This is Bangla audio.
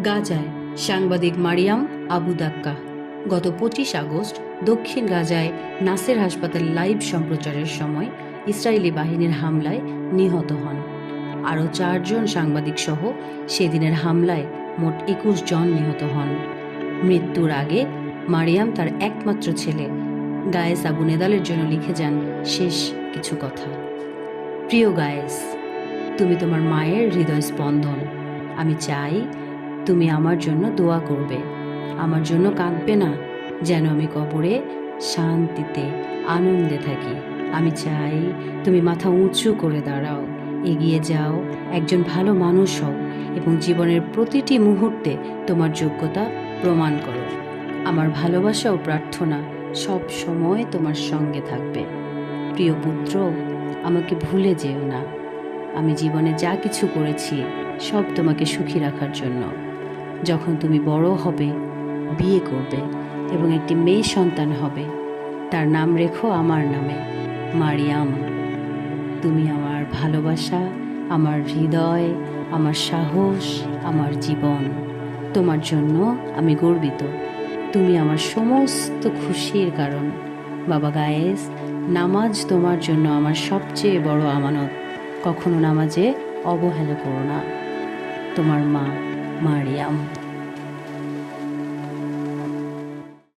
গাজায়। সাংবাদিক মারিয়াম আবু দাক্কা। গত পঁচিশ আগস্ট দক্ষিণ গাজায় নাসের হাসপাতাল লাইভ সম্প্রচারের সময় ইসরায়েলি বাহিনীর হামলায় নিহত হন। আরও চারজন সাংবাদিক সহ সেদিনের হামলায় মোট একুশ জন নিহত হন। মৃত্যুর আগে মারিয়াম তার একমাত্র ছেলে গায়েস আবু নেদালের জন্য লিখে যান শেষ কিছু কথা। প্রিয় গায়েস, তুমি তোমার মায়ের হৃদয় স্পন্দন। আমি চাই তুমি আমার জন্য দোয়া করবে। আমার জন্য কাঁদবে না, যেন আমি কবরে শান্তিতে, আনন্দে থাকি। আমি চাই তুমি মাথা উঁচু করে দাঁড়াও, এগিয়ে যাও, একজন ভালো মানুষ হও এবং জীবনের প্রতিটি মুহূর্তে তোমার যোগ্যতা প্রমাণ করো। আমার ভালোবাসা ও প্রার্থনা সব সময় তোমার সঙ্গে থাকবে। প্রিয় পুত্র, আমাকে ভুলে যেও না। আমি জীবনে যা কিছু করেছি, সব তোমাকে সুখী রাখার জন্য। যখন তুমি বড় হবে, বিয়ে করবে এবং একটি মেয়ে সন্তান হবে, তার নাম রেখো আমার নামে, মারিয়াম। তুমি আমার ভালোবাসা, আমার হৃদয়, আমার সাহস, আমার জীবন। তোমার জন্য আমি গর্বিত। তুমি আমার সমস্ত খুশির কারণ। বাবা গায়েস, নামাজ তোমার জন্য আমার সবচেয়ে বড় আমানত। কখনো নামাজে অবহেলা করো না। তোমার মা মারিয়াম।